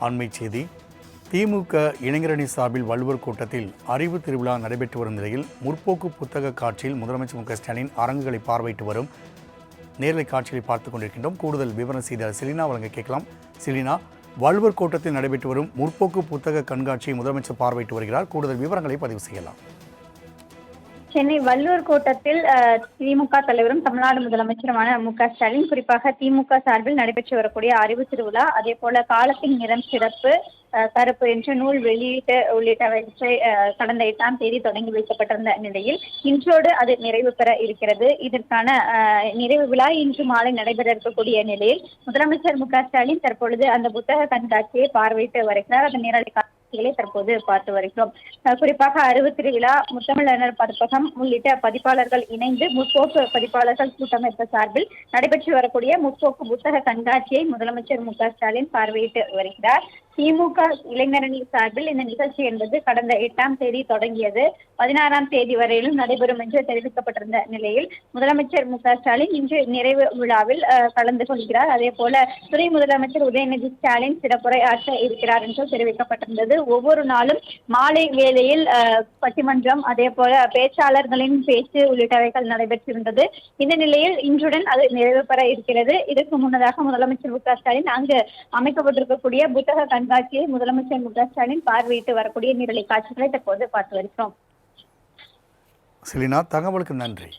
அண்மை செய்தி. திமுக இளைஞரணி சார்பில் வள்ளுவர் கூட்டத்தில் அறிவு திருவிழா நடைபெற்று வரும் நிலையில் முற்போக்கு புத்தக காட்சியில் முதலமைச்சர் மு க ஸ்டாலின் அரங்குகளை பார்வையிட்டு வரும். நேரலை காட்சிகளை பார்த்துக் கொண்டிருக்கின்றோம். கூடுதல் விவரம் செய்தார் செலினா வழங்க கேட்கலாம். செலினா வள்ளுவர் கூட்டத்தில் நடைபெற்று வரும் முற்போக்கு புத்தக கண்காட்சியை முதலமைச்சர் பார்வையிட்டு வருகிறார். கூடுதல் விவரங்களை பதிவு செய்யலாம். சென்னை வள்ளுவர் கோட்டத்தில் திமுக தலைவரும் தமிழ்நாடு முதலமைச்சருமான மு க ஸ்டாலின் குறிப்பாக திமுக சார்பில் நடைபெற்று வரக்கூடிய அறிவு திருவிழா அதே போல காலத்தின் நிறம் சிறப்பு கருப்பு என்ற நூல் வெளியீட்டு உள்ளிட்டவற்றை கடந்த எட்டாம் தேதி தொடங்கி வைக்கப்பட்டிருந்த நிலையில் இன்றோடு அது நிறைவு பெற இருக்கிறது. இதற்கான நிறைவு விழா இன்று மாலை நடைபெற இருக்கக்கூடிய நிலையில் முதலமைச்சர் மு க ஸ்டாலின் தற்பொழுது அந்த புத்தக கண்காட்சியை பார்வையிட்டு வருகிறார். அதன் நேரடி காட்சிகளை தற்போது பார்த்து வருகிறோம். குறிப்பாக அறிவு திருவிழா முத்தமிழர் பதிப்பகம் உள்ளிட்ட பதிப்பாளர்கள் இணைந்து முற்போக்கு பதிப்பாளர்கள் கூட்டமைப்பு சார்பில் நடைபெற்று வரக்கூடிய முற்போக்கு புத்தக கண்காட்சியை முதலமைச்சர் மு க ஸ்டாலின் பார்வையிட்டு வருகிறார். திமுக இளைஞரணி சார்பில் இந்த நிகழ்ச்சி என்பது கடந்த எட்டாம் தேதி தொடங்கியது. பதினாறாம் தேதி வரையிலும் நடைபெறும் என்று தெரிவிக்கப்பட்டிருந்த நிலையில் முதலமைச்சர் மு ஸ்டாலின் இன்று நிறைவு விழாவில் கலந்து கொள்கிறார். அதே போல துணை முதலமைச்சர் உதயநிதி ஸ்டாலின் சிறப்புரை ஆற்ற இருக்கிறார் என்று தெரிவிக்கப்பட்டிருந்தது. ஒவ்வொரு நாளும் மாலை வேளையில் பட்டிமன்றம் அதே போல பேச்சாளர்களின் பேச்சு உள்ளிட்டவைகள் நடைபெற்றிருந்தது. இந்த நிலையில் இன்றுடன் அது நிறைவு பெற இருக்கிறது. இதற்கு முன்னதாக முதலமைச்சர் மு ஸ்டாலின் அங்கு அமைக்கப்பட்டிருக்கக்கூடிய புத்தக கண்காட்சியை முதலமைச்சர் மு க ஸ்டாலின் பார்வையிட்டு வரக்கூடிய நீரலை காட்சிகளை தற்போது பார்த்து வருகிறோம். செலினா தகவலுக்கு நன்றி.